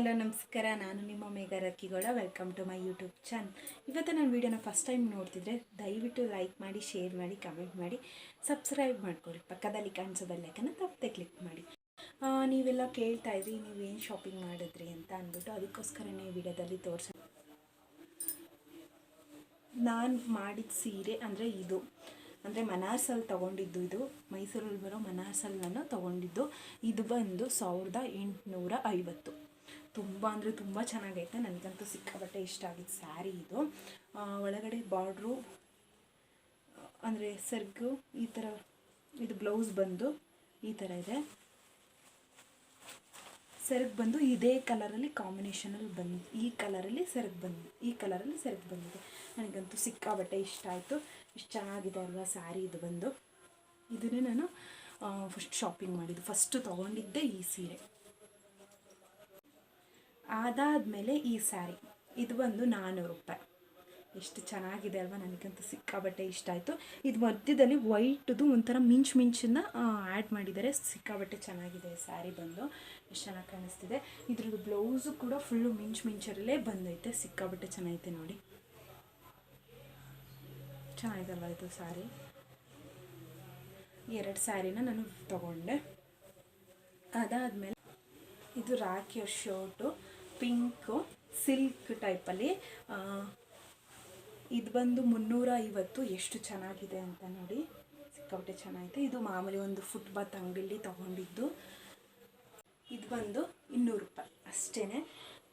Hello, ನಮಸ್ಕಾರ. ನಾನು ನಿಮ್ಮ Megha Rakkigowda welcome to my YouTube channel ಇವತ್ತು ನಾನು ವೀಡಿಯೋನ ಫಸ್ಟ್ ಟೈಮ್ ನೋಡ್ತಿದ್ರೆ ದಯವಿಟ್ಟು ಲೈಕ್ ಮಾಡಿ ಶೇರ್ ಮಾಡಿ ಕಮೆಂಟ್ ಮಾಡಿ ಸಬ್ಸ್ಕ್ರೈಬ್ ಮಾಡ್ಕೊಳ್ಳಿ. ಪಕ್ಕದಲ್ಲಿ ಕಾಣಿಸೋ ಬೆಲ್ಲೈಕನ್ನು ತಪ್ಪದೆ ಕ್ಲಿಕ್ ಮಾಡಿ. ನೀವೆಲ್ಲ ಕೇಳ್ತಾ ಇದ್ರಿ ಏನು ಶಾಪಿಂಗ್ ಮಾಡಿದ್ರಿ ಅಂತ ಅಂದ್ಬಿಟ್ಟು ಅದಕ್ಕೋಸ್ಕರನೇ ವಿಡಿಯೋದಲ್ಲಿ ತೋರಿಸ ನಾನು ಮಾಡಿದ ಸೀರೆ ಅಂದರೆ ಇದು. ಅಂದರೆ ಮನಾರ್ಸಲ್ಲಿ ತೊಗೊಂಡಿದ್ದು ಇದು. ಮೈಸೂರಲ್ಲಿ ಬರೋ ಮನಾರ್ಸಲ್ಲಿ ನಾನು ತೊಗೊಂಡಿದ್ದು. ಇದು ಬಂದು ಸಾವಿರದ ಎಂಟುನೂರ ಐವತ್ತು. ತುಂಬ ಅಂದರೆ ತುಂಬ ಚೆನ್ನಾಗೈತೆ. ನನಗಂತೂ ಸಿಕ್ಕಾಪಟ್ಟೆ ಇಷ್ಟ ಆಗಿದ್ದು ಸ್ಯಾರಿ ಇದು. ಒಳಗಡೆ ಬಾರ್ಡ್ರು, ಅಂದರೆ ಸರ್ಗು ಈ ಥರ ಇದು ಬ್ಲೌಸ್ ಬಂದು ಈ ಥರ ಇದೆ. ಸೆರಗು ಬಂದು ಇದೇ ಕಲರಲ್ಲಿ ಕಾಂಬಿನೇಷನಲ್ಲಿ ಬಂದು, ಈ ಕಲರಲ್ಲಿ ಸೆರಗು ಬಂದು, ಈ ಕಲರಲ್ಲಿ ಸೆರಗು ಬಂದಿದೆ. ನನಗಂತೂ ಸಿಕ್ಕಾಬಟ್ಟೆ ಇಷ್ಟ ಆಯಿತು. ಇಷ್ಟು ಚೆನ್ನಾಗಿದೆ ಅಲ್ವಾ ಸ್ಯಾರಿ ಇದು ಬಂದು. ಇದನ್ನೇ ನಾನು ಫಸ್ಟ್ ಶಾಪಿಂಗ್ ಮಾಡಿದ್ದು. ಫಸ್ಟು ತೊಗೊಂಡಿದ್ದೆ ಈ ಸೀರೆ. ಅದಾದಮೇಲೆ ಈ ಸ್ಯಾರಿ. ಇದು ಬಂದು ನಾನ್ನೂರು ರೂಪಾಯಿ ಎಷ್ಟು ಚೆನ್ನಾಗಿದೆ ಅಲ್ವಾ ನನಗಂತೂ ಸಿಕ್ಕಾಬಟ್ಟೆ ಇಷ್ಟ ಆಯಿತು. ಇದು ಮಧ್ಯದಲ್ಲಿ ವೈಟ್ದು ಒಂಥರ ಮಿಂಚು ಮಿಂಚನ್ನ ಆ್ಯಡ್ ಮಾಡಿದ್ದಾರೆ. ಸಿಕ್ಕಾಬಟ್ಟೆ ಚೆನ್ನಾಗಿದೆ ಸ್ಯಾರಿ ಬಂದು. ಎಷ್ಟು ಚೆನ್ನಾಗಿ ಕಾಣಿಸ್ತಿದೆ. ಇದ್ರದ್ದು ಬ್ಲೌಸು ಕೂಡ ಫುಲ್ಲು ಮಿಂಚು ಮಿಂಚರಲ್ಲೇ ಬಂದೈತೆ. ಸಿಕ್ಕಾಬಟ್ಟೆ ಚೆನ್ನಾಗೈತೆ ನೋಡಿ. ಚೆನ್ನಾಗಿದಲ್ವ ಇದು ಸ್ಯಾರಿ? ಎರಡು ಸ್ಯಾರಿನ ನಾನು ತಗೊಂಡೆ. ಅದಾದಮೇಲೆ ಇದು ರಾಖಿಯ ಶರ್ಟು. ಪಿಂಕು ಸಿಲ್ಕ್ ಟೈಪಲ್ಲಿ ಇದು ಬಂದು ಮುನ್ನೂರ ಐವತ್ತು ಎಷ್ಟು ಚೆನ್ನಾಗಿದೆ ಅಂತ ನೋಡಿ. ಸಿಕ್ಕಾಪಟ್ಟೆ ಚೆನ್ನಾಗಿದೆ. ಇದು ಮಾಮೂಲಿ ಒಂದು ಫುಟ್ಬಾತ್ ಅಂಗಡಿಲಿ ತೊಗೊಂಡಿದ್ದು. ಇದು ಬಂದು ಇನ್ನೂರು ರೂಪಾಯಿ ಅಷ್ಟೇ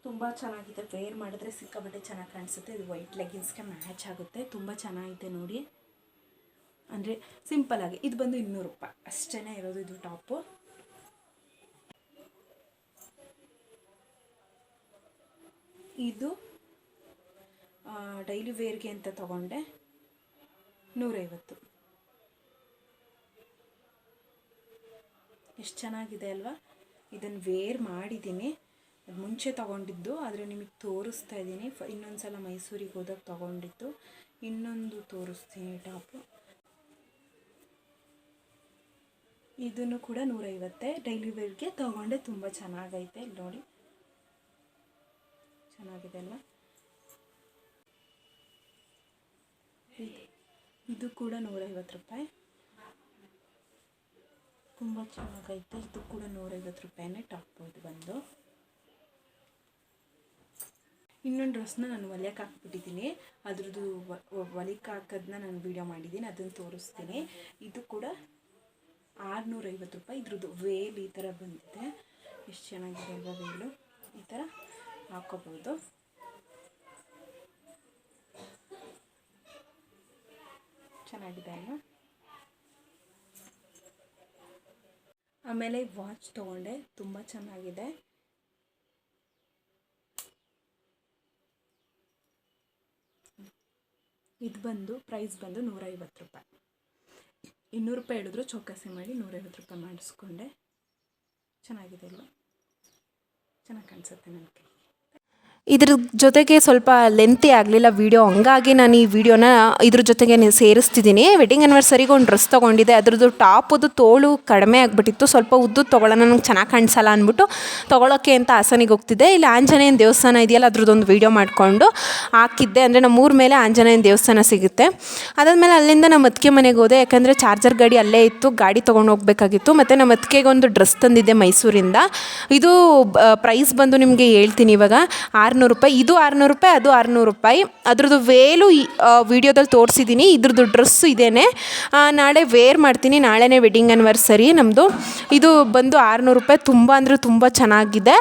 ತುಂಬ ಚೆನ್ನಾಗಿದೆ. ವೇರ್ ಮಾಡಿದ್ರೆ ಸಿಕ್ಕಾಪಟ್ಟೆ ಚೆನ್ನಾಗಿ ಕಾಣಿಸುತ್ತೆ. ಇದು ವೈಟ್ ಲೆಗಿನ್ಸ್ಗೆ ಮ್ಯಾಚ್ ಆಗುತ್ತೆ. ತುಂಬ ಚೆನ್ನಾಗಿದೆ ನೋಡಿ. ಅಂದರೆ ಆಗಿ. ಇದು ಬಂದು ಇನ್ನೂರು ರೂಪಾಯಿ ಅಷ್ಟೇ ಇರೋದು ಇದು ಟಾಪು. ಇದು ಡೈಲಿ ವೇರ್ಗೆ ಅಂತ ತಗೊಂಡೆ. ನೂರೈವತ್ತು. ಎಷ್ಟು ಚೆನ್ನಾಗಿದೆ ಅಲ್ವಾ? ಇದನ್ನು ವೇರ್ ಮಾಡಿದ್ದೀನಿ. ಅದು ಮುಂಚೆ ತಗೊಂಡಿದ್ದು, ಆದರೆ ನಿಮಗೆ ತೋರಿಸ್ತಾ ಇದ್ದೀನಿ. ಫ ಇನ್ನೊಂದು ಸಲ ಮೈಸೂರಿಗೆ ಹೋದಾಗ ತೊಗೊಂಡಿದ್ದು. ಇನ್ನೊಂದು ತೋರಿಸ್ತೀನಿ ಟಾಪು. ಇದನ್ನು ಕೂಡ ನೂರೈವತ್ತೆ. ಡೈಲಿ ವೇರ್ಗೆ ತಗೊಂಡೆ, ತುಂಬ ಚೆನ್ನಾಗೈತೆ ನೋಡಿ ಚೆನ್ನಾಗಿದೆ ಅಲ್ಲ? ಇದು ಕೂಡ ನೂರೈವತ್ತು ರೂಪಾಯಿ. ತುಂಬ ಚೆನ್ನಾಗೈತೆ. ಇದು ಕೂಡ ನೂರೈವತ್ತು ರೂಪಾಯಿನೇ ಟಾಪ್ ಇದು ಬಂದು. ಇನ್ನೊಂದು ಡ್ರೆಸ್ನ ನಾನು ಹೊಲಿಯಕ್ಕೆ ಹಾಕ್ಬಿಟ್ಟಿದ್ದೀನಿ. ಅದ್ರದ್ದು ಹೊಲಿಯಕ್ಕೆ ಹಾಕೋದನ್ನ ನಾನು ವೀಡಿಯೋ ಮಾಡಿದ್ದೀನಿ. ಅದನ್ನು ತೋರಿಸ್ತೀನಿ. ಇದು ಕೂಡ ಆರುನೂರೈವತ್ತು ರೂಪಾಯಿ. ಇದ್ರದ್ದು ವೇಲ್ ಈ ಥರ ಬಂದಿದೆ. ಎಷ್ಟು ಚೆನ್ನಾಗಿದೆ ಅಲ್ವಾ ವೇಲು? ಈ ಥರ. ಹಾಕೋಬೋದು. ಚೆನ್ನಾಗಿದೆ ಅಲ್ವಾ? ಆಮೇಲೆ ವಾಚ್ ತೊಗೊಂಡೆ, ತುಂಬ ಚೆನ್ನಾಗಿದೆ. ಇದು ಬಂದು, ಪ್ರೈಸ್ ಬಂದು ನೂರೈವತ್ತು ರೂಪಾಯಿ. ಇನ್ನೂರು ರೂಪಾಯಿ ಹೇಳಿದ್ರು ಚೌಕಾಸಿ ಮಾಡಿ ನೂರೈವತ್ತು ರೂಪಾಯಿ ಮಾಡಿಸ್ಕೊಂಡೆ. ಚೆನ್ನಾಗಿದೆ ಅಲ್ವಾ? ಚೆನ್ನಾಗಿ ಕಾಣಿಸುತ್ತೆ ನನಗೆ. ಇದ್ರ ಜೊತೆಗೆ ಸ್ವಲ್ಪ ಲೆಂತಿ ಆಗಲಿಲ್ಲ ವೀಡಿಯೋ ಹಂಗಾಗಿ ನಾನು ಈ ವಿಡಿಯೋನ ಇದ್ರ ಜೊತೆಗೆ ಸೇರಿಸ್ತಿದ್ದೀನಿ ವೆಡ್ಡಿಂಗ್ ಆ್ಯನಿವರ್ಸರಿಗೆ ಒಂದು ಡ್ರೆಸ್ ತೊಗೊಂಡಿದ್ದೆ. ಅದ್ರದ್ದು ಟಾಪದು ತೋಳು ಕಡಿಮೆ ಆಗಿಬಿಟ್ಟಿತ್ತು. ಸ್ವಲ್ಪ ಉದ್ದು ತೊಗೊಳ್ಳೋಣ ನಂಗೆ ಚೆನ್ನಾಗಿ ಕಾಣಿಸಲ್ಲ ಅಂದ್ಬಿಟ್ಟು ತೊಗೊಳೋಕ್ಕೆ ಅಂತ ಹಾಸನಿಗೆ ಹೋಗ್ತಿದ್ದೆ. ಇಲ್ಲಿ ಆಂಜನೇಯನ ದೇವಸ್ಥಾನ ಇದೆಯಲ್ಲ, ಅದ್ರದ್ದೊಂದು ವೀಡಿಯೋ ಮಾಡಿಕೊಂಡು ಹಾಕಿದ್ದೆ. ಅಂದರೆ ನಮ್ಮ ಊರ ಮೇಲೆ ಆಂಜನೇಯನ ದೇವಸ್ಥಾನ ಸಿಗುತ್ತೆ. ಅದಾದಮೇಲೆ ಅಲ್ಲಿಂದ ನಮ್ಮ ಅತ್ತಿಗೆ ಮನೆಗೆ ಹೋದೆ. ಯಾಕಂದರೆ ಚಾರ್ಜರ್ ಗಾಡಿ ಅಲ್ಲೇ ಇತ್ತು. ಗಾಡಿ ತೊಗೊಂಡು ಹೋಗಬೇಕಾಗಿತ್ತು. ಮತ್ತು ನಮ್ಮ ಅತ್ತಿಗೆಗೆ ಒಂದು ಡ್ರೆಸ್ ತಂದಿದ್ದೆ ಮೈಸೂರಿಂದ. ಇದು ಪ್ರೈಸ್ ಬಂದು ನಿಮಗೆ ಹೇಳ್ತೀನಿ ಇವಾಗ. ಆರುನೂರು ರೂಪಾಯಿ, ಇದು ಆರುನೂರು ರೂಪಾಯಿ, ಅದು ಆರುನೂರು ರೂಪಾಯಿ. ಅದ್ರದ್ದು ವೇಲು ವಿಡಿಯೋದಲ್ಲಿ ತೋರಿಸಿದ್ದೀನಿ ಇದ್ರದ್ದು ಡ್ರೆಸ್ಸು ಇದೇನೆ. ನಾಳೆ ವೇರ್ ಮಾಡ್ತೀನಿ. ನಾಳೆನೇ ವೆಡ್ಡಿಂಗ್ ಆ್ಯನಿವರ್ಸರಿ ನಮ್ಮದು ಇದು ಬಂದು ಆರುನೂರು ರೂಪಾಯಿ. ತುಂಬ ಅಂದರೆ ತುಂಬ ಚೆನ್ನಾಗಿದೆ.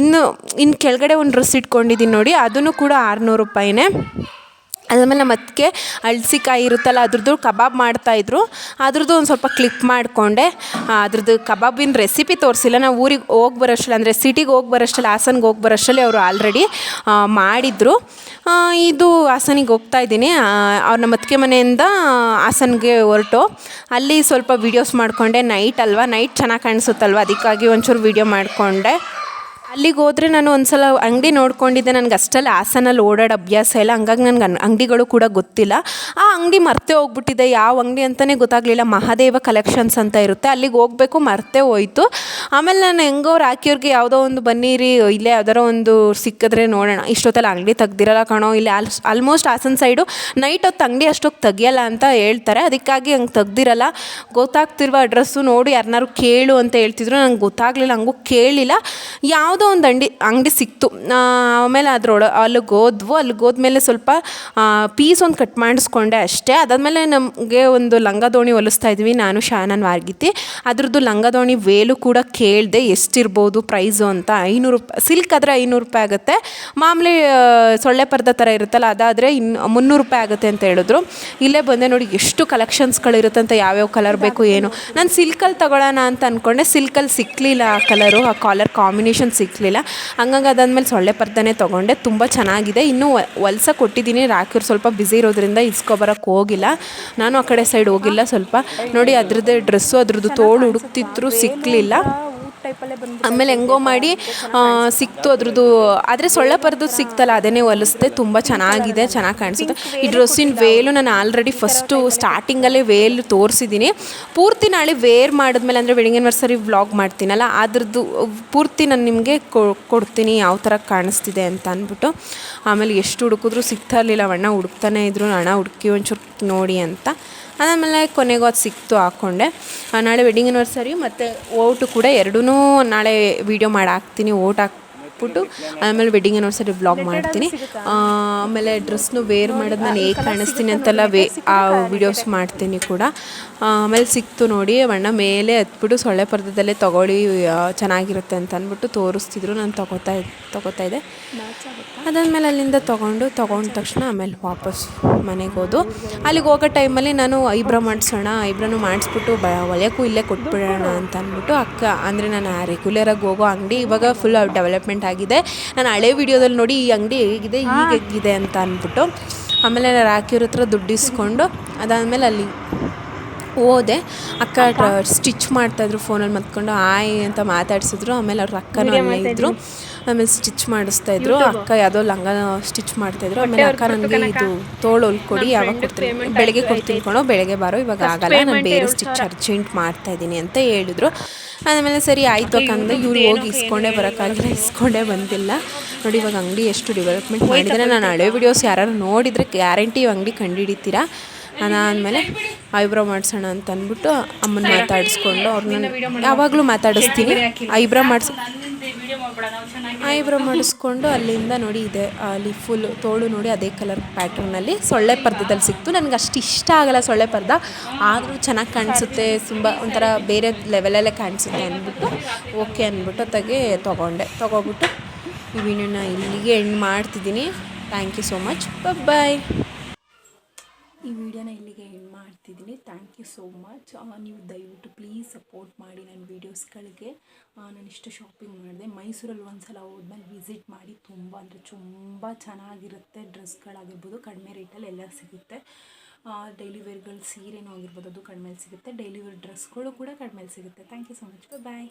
ಇನ್ನು ಇನ್ನು ಕೆಳಗಡೆ ಒಂದು ಡ್ರೆಸ್ ಇಟ್ಕೊಂಡಿದ್ದೀನಿ ನೋಡಿ. ಅದನ್ನು ಕೂಡ ಆರುನೂರು ರೂಪಾಯಿನೇ. ಅದಾದಮೇಲೆ ನಮ್ಮ ಅತ್ತಿಗೆ ಅಳ್ಸಿಕಾಯಿ ಇರುತ್ತಲ್ಲ, ಅದ್ರದ್ದು ಕಬಾಬ್ ಮಾಡ್ತಾಯಿದ್ರು ಅದ್ರದ್ದು ಒಂದು ಸ್ವಲ್ಪ ಕ್ಲಿಪ್ ಮಾಡಿಕೊಂಡೆ. ಅದ್ರದ್ದು ಕಬಾಬಿನ ರೆಸಿಪಿ ತೋರಿಸಿಲ್ಲ. ನಾವು ಊರಿಗೆ ಹೋಗಿ ಬರೋಷ್ಟರಲ್ಲಿ, ಅಂದರೆ ಸಿಟಿಗೆ ಹೋಗಿ ಬರೋಷ್ಟರಲ್ಲಿ, ಹಾಸನ್ಗೆ ಹೋಗಿ ಬರೋಷ್ಟರಲ್ಲಿ ಅವರು ಆಲ್ರೆಡಿ ಮಾಡಿದರು. ಇದು ಹಾಸನಿಗೆ ಹೋಗ್ತಾ ಇದ್ದೀನಿ. ಅವ್ರು ನಮ್ಮ ಅತ್ತಿಗೆ ಮನೆಯಿಂದ ಹಾಸನ್ಗೆ ಹೊರಟು. ಅಲ್ಲಿ ಸ್ವಲ್ಪ ವೀಡಿಯೋಸ್ ಮಾಡಿಕೊಂಡೆ. ನೈಟ್ ಅಲ್ವಾ? ನೈಟ್ ಚೆನ್ನಾಗಿ ಕಾಣಿಸುತ್ತಲ್ವ? ಅದಕ್ಕಾಗಿ ಒಂಚೂರು ವೀಡಿಯೋ ಮಾಡಿಕೊಂಡೆ. ಅಲ್ಲಿಗೆ ಹೋದರೆ ನಾನು ಒಂದ್ಸಲ ಅಂಗಡಿ ನೋಡ್ಕೊಂಡಿದ್ದೆ. ನನಗೆ ಅಷ್ಟಲ್ಲಿ ಹಾಸನಲ್ಲಿ ಓಡಾಡೋ ಅಭ್ಯಾಸ ಇಲ್ಲ. ಹಂಗಾಗಿ ನನಗೆ ಅಂಗಡಿಗಳು ಕೂಡ ಗೊತ್ತಿಲ್ಲ. ಆ ಅಂಗಡಿ ಮರ್ತೇ ಹೋಗ್ಬಿಟ್ಟಿದೆ. ಯಾವ ಅಂಗಡಿ ಅಂತಲೇ ಗೊತ್ತಾಗಲಿಲ್ಲ. ಮಹಾದೇವ ಕಲೆಕ್ಷನ್ಸ್ ಅಂತ ಇರುತ್ತೆ. ಅಲ್ಲಿಗೆ ಹೋಗಬೇಕು, ಮರ್ತೇ ಹೋಯ್ತು. ಆಮೇಲೆ ನಾನು ಹೆಂಗೋ ರಾಕಿಯವ್ರಿಗೆ ಯಾವುದೋ ಒಂದು ಬನ್ನಿರಿ, ಇಲ್ಲೇ ಯಾವ್ದಾರ ಒಂದು ಸಿಕ್ಕಿದ್ರೆ ನೋಡೋಣ. ಇಷ್ಟೊತ್ತಲ್ಲಿ ಅಂಗಡಿ ತೆಗ್ದಿರಲ್ಲ ಕಾಣೋ. ಇಲ್ಲಿ all almost Hassan side night ಹೊತ್ತು ಅಂಗಡಿ ಅಷ್ಟೊತ್ತು ತೆಗಿಯಲ್ಲ ಅಂತ ಹೇಳ್ತಾರೆ. ಅದಕ್ಕಾಗಿ ಹಂಗೆ ತೆಗ್ದಿರಲ್ಲ. ಗೊತ್ತಾಗ್ತಿರುವ ಅಡ್ರೆಸ್ಸು ನೋಡಿ. ಯಾರನ್ನಾರು ಕೇಳು ಅಂತ ಹೇಳ್ತಿದ್ರು. ನಂಗೆ ಗೊತ್ತಾಗಲಿಲ್ಲ. ಹಂಗೂ ಕೇಳಿಲ್ಲ. ಯಾವುದೋ ಒಂದು ಅಂಗಡಿ ಅಂಗಡಿ ಸಿಕ್ತು. ಆಮೇಲೆ ಅದ್ರೊಳ ಅಲ್ಲಿಗೆ ಹೋದ್ವು. ಅಲ್ಲಿಗೆ ಹೋದ್ಮೇಲೆ ಸ್ವಲ್ಪ ಪೀಸ್ ಒಂದು ಕಟ್ ಮಾಡಿಸ್ಕೊಂಡೆ ಅಷ್ಟೇ. ಅದಾದಮೇಲೆ ನಮಗೆ ಒಂದು ಲಂಗ ದೋಣಿ ಹೊಲಿಸ್ತಾ ಇದ್ವಿ. ನಾನು, ಶಾನನ್, ವಾರ್ಗಿತಿ. ಅದ್ರದ್ದು ಲಂಗ ದೋಣಿ ವೇಲು ಕೂಡ ಕೇಳಿದೆ ಎಷ್ಟಿರ್ಬೋದು ಪ್ರೈಸು ಅಂತ. ಐನೂರು ರೂಪಾಯಿ ಸಿಲ್ಕ್ ಆದರೆ ಐನೂರು ರೂಪಾಯಿ ಆಗುತ್ತೆ. ಮಾಮೂಲಿ ಸೊಳ್ಳೆ ಪರ್ದ ಥರ ಇರುತ್ತಲ್ಲ, ಅದಾದರೆ ಇನ್ನು ಮುನ್ನೂರು ರೂಪಾಯಿ ಆಗುತ್ತೆ ಅಂತ ಹೇಳಿದ್ರು. ಇಲ್ಲೇ ಬಂದೆ ನೋಡಿ, ಎಷ್ಟು ಕಲೆಕ್ಷನ್ಸ್ಗಳಿರುತ್ತೆ ಅಂತ, ಯಾವ್ಯಾವ ಕಲರ್ ಬೇಕು, ಏನು. ನಾನು ಸಿಲ್ಕಲ್ಲಿ ತಗೊಳ್ಳೋಣ ಅಂತ ಅಂದ್ಕೊಂಡೆ ಸಿಲ್ಕಲ್ಲಿ ಸಿಕ್ಕಲಿಲ್ಲ ಆ ಕಲರು ಆ ಕಾಲರ್ ಕಾಂಬಿನೇಷನ್ ಸಿಕ್ಕಲಿಲ್ಲ ಹಂಗಾಗಿ ಅದಾದ್ಮೇಲೆ ಸೊಳ್ಳೆ ಪರ್ದನೆ ತೊಗೊಂಡೆ. ತುಂಬ ಚೆನ್ನಾಗಿದೆ. ಇನ್ನೂ ಹೊಲ್ಸ ಕೊಟ್ಟಿದ್ದೀನಿ. ರಾಕಿರು ಸ್ವಲ್ಪ ಬ್ಯುಸಿ ಇರೋದ್ರಿಂದ ಇಸ್ಕೊಬರಕ್ಕೆ ಹೋಗಿಲ್ಲ. ನಾನು ಆ ಕಡೆ ಸೈಡ್ ಹೋಗಿಲ್ಲ ಸ್ವಲ್ಪ. ನೋಡಿ ಅದ್ರದ್ದೇ ಡ್ರೆಸ್ಸು ಅದ್ರದ್ದು ತೋಳು ಹುಡುಕ್ತಿದ್ರು ಸಿಕ್ಕಲಿಲ್ಲ ಟೈಪಲ್ಲೇ ಬಂದು ಆಮೇಲೆ ಹೆಂಗೋ ಮಾಡಿ ಸಿಕ್ತು ಅದ್ರದ್ದು. ಆದರೆ ಸೊಳ್ಳೆ ಪರ್ದು ಸಿಕ್ತಲ್ಲ ಅದನ್ನೇ ಹೊಲಿಸ್ದೆ ತುಂಬ ಚೆನ್ನಾಗಿದೆ ಚೆನ್ನಾಗಿ ಕಾಣಿಸುತ್ತೆ. ಈ ಡ್ರೆಸ್ಸಿನ ವೇಲು ನಾನು ಆಲ್ರೆಡಿ ಫಸ್ಟು ಸ್ಟಾರ್ಟಿಂಗಲ್ಲೇ ವೇಲ್ ತೋರಿಸಿದ್ದೀನಿ ಪೂರ್ತಿ ನಾಳೆ ವೇರ್ ಮಾಡಿದ್ಮೇಲೆ ಅಂದರೆ ವೆಡಿಂಗ್ ಆ್ಯನಿವರ್ಸರಿ ವ್ಲಾಗ್ ಮಾಡ್ತೀನಲ್ಲ ಅದ್ರದ್ದು ಪೂರ್ತಿ ನಾನು ನಿಮಗೆ ಕೊಡ್ತೀನಿ ಯಾವ ಥರ ಕಾಣಿಸ್ತಿದೆ ಅಂತ ಅಂದ್ಬಿಟ್ಟು. ಆಮೇಲೆ ಎಷ್ಟು ಹುಡುಕಿದ್ರು ಸಿಗ್ತಾ ಇರಲಿಲ್ಲ ಅಣ್ಣ ಹುಡುಕ್ತಾನೆ ಇದ್ರು ಅಣ್ಣ ಹುಡುಕಿ ಒಂಚೂರು ನೋಡಿ ಅಂತ. ಅದಾದಮೇಲೆ ಕೊನೆಗೂ ಅದು ಸಿಕ್ತು ಹಾಕ್ಕೊಂಡೆ ನಾಳೆ ವೆಡ್ಡಿಂಗ್ ಆ್ಯನಿವರ್ಸರಿ ಮತ್ತು ಓಟು ಕೂಡ ಎರಡೂ ನಾಳೆ ವೀಡಿಯೋ ಮಾಡಿ ಹಾಕ್ತೀನಿ. ಓಟ್ ಹಾಕ್ಬಿಟ್ಟು ಆಮೇಲೆ ವೆಡ್ಡಿಂಗ್ ಆ್ಯನಿವರ್ಸರಿ ವ್ಲಾಗ್ ಮಾಡ್ತೀನಿ. ಆಮೇಲೆ ಡ್ರೆಸ್ನು ವೇರ್ ಮಾಡೋದು ನಾನು ಹೇಗೆ ಕಾಣಿಸ್ತೀನಿ ಅಂತೆಲ್ಲ ವೇ, ಆ ವಿಡಿಯೋಸ್ ಮಾಡ್ತೀನಿ ಕೂಡ. ಆಮೇಲೆ ಸಿಕ್ತು ನೋಡಿ, ಬಣ್ಣ ಮೇಲೆ ಹತ್ಬಿಟ್ಟು ಸೊಳ್ಳೆ ಪರ್ದದಲ್ಲೇ ತೊಗೊಳ್ಳಿ ಚೆನ್ನಾಗಿರುತ್ತೆ ಅಂತ ಅಂದ್ಬಿಟ್ಟು ತೋರಿಸ್ತಿದ್ರು. ನಾನು ತೊಗೋತಾ ತೊಗೋತಾ ಇದ್ದೆ. ಅದಾದಮೇಲೆ ಅಲ್ಲಿಂದ ತೊಗೊಂಡು, ತೊಗೊಂಡ ತಕ್ಷಣ ಆಮೇಲೆ ವಾಪಸ್ ಮನೆಗೆ ಹೋದು. ಅಲ್ಲಿಗೆ ಹೋಗೋ ಟೈಮಲ್ಲಿ ನಾನು ಐಬ್ರೋ ಮಾಡಿಸೋಣ, ಐಬ್ರೋನು ಮಾಡಿಸ್ಬಿಟ್ಟು ಬ ಒಲೆಕ್ಕೂ ಇಲ್ಲೇ ಕೊಟ್ಬಿಡೋಣ ಅಂತ ಅಂದ್ಬಿಟ್ಟು ಅಕ್ಕ, ಅಂದರೆ ನಾನು ರೆಗ್ಯುಲರಾಗಿ ಹೋಗೋ ಅಂಗಡಿ ಇವಾಗ ಫುಲ್ ಡೆವಲಪ್ಮೆಂಟ್ ಆಗಿದೆ. ನಾನು ಹಳೆ ವಿಡಿಯೋದಲ್ಲಿ ನೋಡಿ ಈ ಅಂಗಡಿ ಹೇಗಿದೆ ಈಗ ಹೇಗಿದೆ ಅಂತ ಅಂದ್ಬಿಟ್ಟು ಆಮೇಲೆ ನಾನು ರಾಕಿಯವ್ರ ಹತ್ರ ದುಡ್ಡು ಇಸ್ಕೊಂಡು ಅದಾದಮೇಲೆ ಅಲ್ಲಿ ಹೋದೆ ಅಕ್ಕ ಸ್ಟಿಚ್ ಮಾಡ್ತಾಯಿದ್ರು ಫೋನಲ್ಲಿ ಮತ್ಕೊಂಡು ಆಯ್ ಅಂತ ಮಾತಾಡ್ಸಿದ್ರು. ಆಮೇಲೆ ಅವ್ರ ಅಕ್ಕನೂ ಅಲ್ಲೇ ಇದ್ರು. ಆಮೇಲೆ ಸ್ಟಿಚ್ ಮಾಡಿಸ್ತಾ ಇದ್ರು ಅಕ್ಕ ಯಾವುದೋ ಲಂಗ ಸ್ಟಿಚ್ ಮಾಡ್ತಾಯಿದ್ರು. ಆಮೇಲೆ ಅಕ್ಕ ನನಗೆ ಇದು ತೋಳು ಹೊಲ್ಕೊಡಿ ಯಾವಾಗ ಕೊಡ್ತೀನಿ. ಬೆಳಗ್ಗೆ ಕೊಡ್ತೀನಿ ಕಣೋ ಬೆಳಗ್ಗೆ ಬಾರೋ ಇವಾಗ ಆಗಲ್ಲ. ನಾನು ಬೇರೆ ಸ್ಟಿಚ್ ಅರ್ಜೆಂಟ್ ಮಾಡ್ತಾ ಇದ್ದೀನಿ ಅಂತ ಹೇಳಿದ್ರು. ಆಮೇಲೆ ಸರಿ ಆಯಿತು ಅಕ್ಕಂದ್ರೆ ಇವ್ರು ಹೋಗಿ ಇಸ್ಕೊಂಡೇ ಬರೋಕ್ಕಾಗಿಲ್ಲ ಇಸ್ಕೊಂಡೇ ಬಂದಿಲ್ಲ. ನೋಡಿ ಇವಾಗ ಅಂಗಡಿ ಎಷ್ಟು ಡೆವಲಪ್ಮೆಂಟ್ ಮಾಡಿದ್ರೆ ನಾನು ಹಳೆ ವಿಡಿಯೋಸ್ ಯಾರು ನೋಡಿದರೆ ಗ್ಯಾರಂಟಿ ಅಂಗಡಿ ಕಂಡುಹಿಡಿತೀರಾ? ಅದಾದಮೇಲೆ ಐಬ್ರೋ ಮಾಡಿಸೋಣ ಅಂತ ಅಂದ್ಬಿಟ್ಟು ಅಮ್ಮನ ಮಾತಾಡಿಸ್ಕೊಂಡು ಅವ್ರನ್ನ ಯಾವಾಗಲೂ ಮಾತಾಡಿಸ್ತೀನಿ. ಐಬ್ರೋ ಮಾಡಿಸ್ ಐಬ್ರೋ ಮಾಡಿಸ್ಕೊಂಡು ಅಲ್ಲಿಂದ ನೋಡಿ ಇದೆ ಅಲ್ಲಿ ಫುಲ್ ತೋಳು ನೋಡಿ ಅದೇ ಕಲರ್ ಪ್ಯಾಟ್ರನಲ್ಲಿ ಸೊಳ್ಳೆ ಪರ್ದದಲ್ಲಿ ಸಿಕ್ತು. ನನಗೆ ಅಷ್ಟು ಇಷ್ಟ ಆಗಲ್ಲ ಸೊಳ್ಳೆ ಪರ್ದ. ಆದರೂ ಚೆನ್ನಾಗಿ ಕಾಣಿಸುತ್ತೆ ತುಂಬ ಒಂಥರ ಬೇರೆ ಲೆವೆಲಲ್ಲೇ ಕಾಣಿಸುತ್ತೆ ಅಂದ್ಬಿಟ್ಟು ಓಕೆ ಅಂದ್ಬಿಟ್ಟು ತೆಗೆ ತೊಗೊಂಡೆ. ತೊಗೊಬಿಟ್ಟು ಈ ವಿಡಿಯೋನ ಇಲ್ಲಿಗೆ ಎಂಡ್ ಮಾಡ್ತಿದ್ದೀನಿ. Thank you so much bye ಈ ವಿಡಿಯೋನ ಇಲ್ಲಿಗೆ ಎಂಡ್ ಮಾಡ್ತಿದ್ದೀನಿ ಥ್ಯಾಂಕ್ ಯು ಸೋ ಮಚ್. ನೀವು ದಯವಿಟ್ಟು ಪ್ಲೀಸ್ ಸಪೋರ್ಟ್ ಮಾಡಿ ನನ್ನ ವೀಡಿಯೋಸ್ಗಳಿಗೆ. ನಾನು ಇಷ್ಟು ಶಾಪಿಂಗ್ ಮಾಡಿದೆ. ಮೈಸೂರಲ್ಲಿ ಒಂದು ಸಲ ಹೋದ್ಮೇಲೆ ವಿಸಿಟ್ ಮಾಡಿ ತುಂಬ, ಅಂದರೆ ತುಂಬ ಚೆನ್ನಾಗಿರುತ್ತೆ ಡ್ರೆಸ್ಗಳಾಗಿರ್ಬೋದು. ಕಡಿಮೆ ರೇಟಲ್ಲಿ ಎಲ್ಲ ಸಿಗುತ್ತೆ. ಡೈಲಿ ವೇರ್ಗಳು ಸೀರೆನೂ ಆಗಿರ್ಬೋದು, ಅದು ಕಡಿಮೆಲಿ ಸಿಗುತ್ತೆ. ಡೈಲಿ ವೇರ್ ಡ್ರೆಸ್ಗಳು ಕೂಡ ಕಡಿಮೆಲಿ ಸಿಗುತ್ತೆ. Thank you so much. Bye